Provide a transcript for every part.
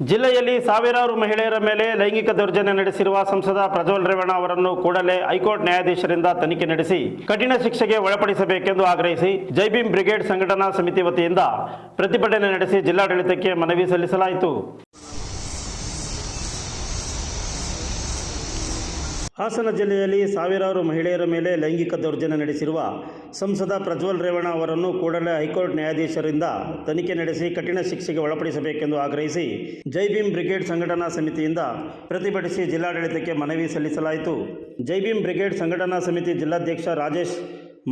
ಜಿಲ್ಲೆಯಲ್ಲಿ ಸಾವಿರಾರು ಮಹಿಳೆಯರ ಮೇಲೆ ಲೈಂಗಿಕ ದೌರ್ಜನ್ಯ ನಡೆಸಿರುವ ಸಂಸದ ಪ್ರಜ್ವಲ್ ರೇವಣ್ಣ ಅವರನ್ನು ಕೂಡಲೇ ಹೈಕೋರ್ಟ್ ನ್ಯಾಯಾಧೀಶರಿಂದ ತನಿಖೆ ನಡೆಸಿ ಕಠಿಣ ಶಿಕ್ಷೆಗೆ ಒಳಪಡಿಸಬೇಕೆಂದು ಆಗ್ರಹಿಸಿ ಜೈಬಿಂ ಬ್ರಿಗೇಡ್ ಸಂಘಟನಾ ಸಮಿತಿ ವತಿಯಿಂದ ಪ್ರತಿಭಟನೆ ನಡೆಸಿ ಜಿಲ್ಲಾಡಳಿತಕ್ಕೆ ಮನವಿ ಸಲ್ಲಿಸಲಾಯಿತು. ಹಾಸನ ಜಿಲ್ಲೆಯಲ್ಲಿ ಸಾವಿರಾರು ಮಹಿಳೆಯರ ಮೇಲೆ ಲೈಂಗಿಕ ದೌರ್ಜನ್ಯ ನಡೆಸಿರುವ ಸಂಸದ ಪ್ರಜ್ವಲ್ ರೇವಣ್ಣ ಅವರನ್ನು ಕೂಡಲೇ ಹೈಕೋರ್ಟ್ ನ್ಯಾಯಾಧೀಶರಿಂದ ತನಿಖೆ ನಡೆಸಿ ಕಠಿಣ ಶಿಕ್ಷೆಗೆ ಒಳಪಡಿಸಬೇಕೆಂದು ಆಗ್ರಹಿಸಿ ಜೈ ಭೀಮ್ ಬ್ರಿಗೇಡ್ ಸಂಘಟನಾ ಸಮಿತಿಯಿಂದ ಪ್ರತಿಭಟಿಸಿ ಜಿಲ್ಲಾಡಳಿತಕ್ಕೆ ಮನವಿ ಸಲ್ಲಿಸಲಾಯಿತು. ಜೈ ಭೀಮ್ ಬ್ರಿಗೇಡ್ ಸಂಘಟನಾ ಸಮಿತಿ ಜಿಲ್ಲಾಧ್ಯಕ್ಷ ರಾಜೇಶ್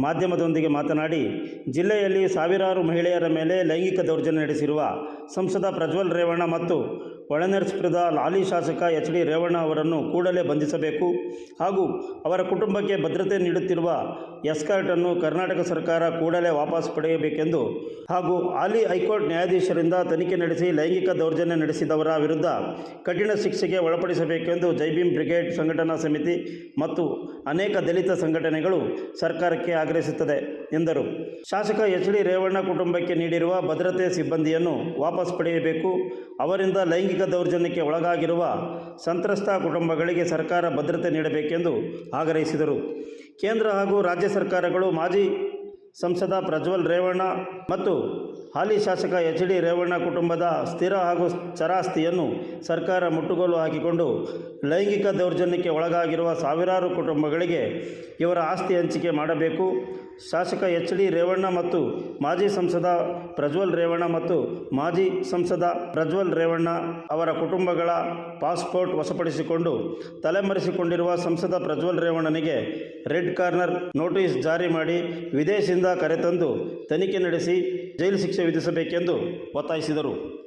ಮಾಧ್ಯಮದೊಂದಿಗೆ ಮಾತನಾಡಿ, ಜಿಲ್ಲೆಯಲ್ಲಿ ಸಾವಿರಾರು ಮಹಿಳೆಯರ ಮೇಲೆ ಲೈಂಗಿಕ ದೌರ್ಜನ್ಯ ನಡೆಸಿರುವ ಸಂಸದ ಪ್ರಜ್ವಲ್ ರೇವಣ್ಣ ಮತ್ತು ಒಳನರಸೀಪುರದ ಲಾಲಿ ಶಾಸಕ ಎಚ್ ಡಿ ರೇವಣ್ಣ ಅವರನ್ನು ಕೂಡಲೇ ಬಂಧಿಸಬೇಕು ಹಾಗೂ ಅವರ ಕುಟುಂಬಕ್ಕೆ ಭದ್ರತೆ ನೀಡುತ್ತಿರುವ ಎಸ್ಕಾರ್ಟನ್ನು ಕರ್ನಾಟಕ ಸರ್ಕಾರ ಕೂಡಲೇ ವಾಪಸ್ ಪಡೆಯಬೇಕೆಂದು ಹಾಗೂ ಹಾಲಿ ಹೈಕೋರ್ಟ್ ನ್ಯಾಯಾಧೀಶರಿಂದ ತನಿಖೆ ನಡೆಸಿ ಲೈಂಗಿಕ ದೌರ್ಜನ್ಯ ನಡೆಸಿದವರ ವಿರುದ್ಧ ಕಠಿಣ ಶಿಕ್ಷೆಗೆ ಒಳಪಡಿಸಬೇಕೆಂದು ಜೈಭೀಮ್ ಬ್ರಿಗೇಡ್ ಸಂಘಟನಾ ಸಮಿತಿ ಮತ್ತು ಅನೇಕ ದಲಿತ ಸಂಘಟನೆಗಳು ಸರ್ಕಾರಕ್ಕೆ ಆಗ್ರಹಿಸುತ್ತದೆ ಎಂದರು. ಶಾಸಕ ಎಚ್ ಡಿ ರೇವಣ್ಣ ಕುಟುಂಬಕ್ಕೆ ನೀಡಿರುವ ಭದ್ರತೆ ಸಿಬ್ಬಂದಿಯನ್ನು ವಾಪಸ್ ಪಡೆಯಬೇಕು, ಅವರಿಂದ ಲೈಂಗಿಕ ದೌರ್ಜನ್ಯಕ್ಕೆ ಒಳಗಾಗಿರುವ ಸಂತ್ರಸ್ತ ಕುಟುಂಬಗಳಿಗೆ ಸರ್ಕಾರ ಭದ್ರತೆ ನೀಡಬೇಕೆಂದು ಆಗ್ರಹಿಸಿದರು. ಕೇಂದ್ರ ಹಾಗೂ ರಾಜ್ಯ ಸರ್ಕಾರಗಳು ಮಾಜಿ ಸಂಸದ ಪ್ರಜ್ವಲ್ ರೇವಣ್ಣ ಮತ್ತು ಹಾಲಿ ಶಾಸಕ ಎಚ್ ಡಿ ರೇವಣ್ಣ ಕುಟುಂಬದ ಸ್ಥಿರ ಹಾಗೂ ಚರಾಸ್ತಿಯನ್ನು ಸರ್ಕಾರ ಮುಟ್ಟುಗೋಲು ಹಾಕಿಕೊಂಡು ಲೈಂಗಿಕ ದೌರ್ಜನ್ಯಕ್ಕೆ ಒಳಗಾಗಿರುವ ಸಾವಿರಾರು ಕುಟುಂಬಗಳಿಗೆ ಇವರ ಆಸ್ತಿ ಹಂಚಿಕೆ ಮಾಡಬೇಕು. ಶಾಸಕ ಎಚ್ ಡಿ ರೇವಣ್ಣ ಮತ್ತು ಮಾಜಿ ಸಂಸದ ಪ್ರಜ್ವಲ್ ರೇವಣ್ಣ ಮತ್ತು ಮಾಜಿ ಸಂಸದ ಪ್ರಜ್ವಲ್ ರೇವಣ್ಣ ಅವರ ಕುಟುಂಬಗಳ ಪಾಸ್ಪೋರ್ಟ್ ವಶಪಡಿಸಿಕೊಂಡು ತಲೆಮರೆಸಿಕೊಂಡಿರುವ ಸಂಸದ ಪ್ರಜ್ವಲ್ ರೇವಣ್ಣನಿಗೆ ರೆಡ್ ಕಾರ್ನರ್ ನೋಟಿಸ್ ಜಾರಿ ಮಾಡಿ ವಿದೇಶದಿಂದ ಕರೆತಂದು ತನಿಖೆ ನಡೆಸಿ ಜೈಲು ಶಿಕ್ಷೆ ವಿಧಿಸಬೇಕೆಂದು ಒತ್ತಾಯಿಸಿದರು.